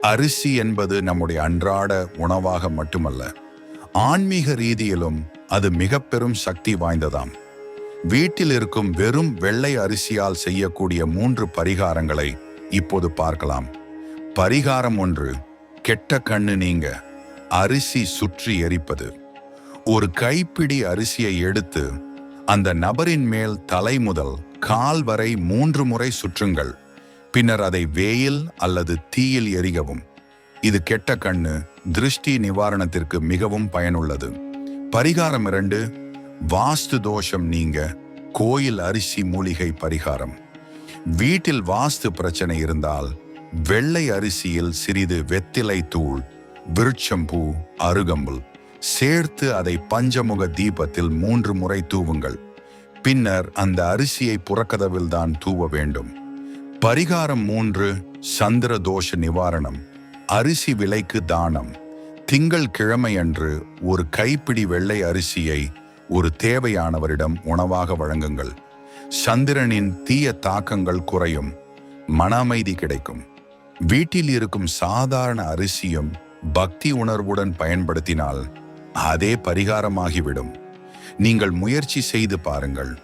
அரிசி என்பது நம்முடைய அன்றாட உணவாக மட்டுமல்ல ஆன்மீக ரீதியிலும் அது மிக பெரும் சக்தி வாய்ந்ததாம். வீட்டில் இருக்கும் வெறும் வெள்ளை அரிசியால் செய்யக்கூடிய மூன்று பரிகாரங்களை இப்போது பார்க்கலாம். பரிகாரம் ஒன்று கெட்ட கண்ணு நீங்க அரிசி சுற்றி எரிப்பது. ஒரு கைப்பிடி அரிசியை எடுத்து அந்த நபரின் மேல் தலை முதல் கால் வரை மூன்று முறை சுற்றுங்கள். பின்னர் அதை வேயில் அல்லது தீயில் எரிகவும் இது கெட்ட கண்ணு திருஷ்டி நிவாரணத்திற்கு மிகவும் பயனுள்ளது. பரிகாரம் இரண்டு வாஸ்து தோஷம் நீங்க கோயில் அரிசி மூலிகை பரிகாரம். வீட்டில் வாஸ்து பிரச்சனை இருந்தால் வெள்ளை அரிசியில் சிறிது வெத்திலை தூள் விருட்சம்பூ அருகம்புல். சேர்த்து அதை பஞ்சமுக தீபத்தில் மூன்று முறை தூவுங்கள். பின்னர் அந்த அரிசியை புறக்கதவில் தான் தூவ வேண்டும். பரிகாரம் மூன்று சந்திர தோஷ நிவாரணம். அரிசி விலைக்கு தானம். திங்கள் கிழமையன்று ஒரு கைப்பிடி வெள்ளை அரிசியை ஒரு தேவையானவரிடம் உணவாக வழங்குங்கள். சந்திரனின் தீய தாக்கங்கள் குறையும். மன அமைதி கிடைக்கும். வீட்டில் இருக்கும் சாதாரண அரிசியும் பக்தி உணர்வுடன் பயன்படுத்தினால் அதே பரிகாரமாகிவிடும். நீங்கள் முயற்சி செய்து பாருங்கள்.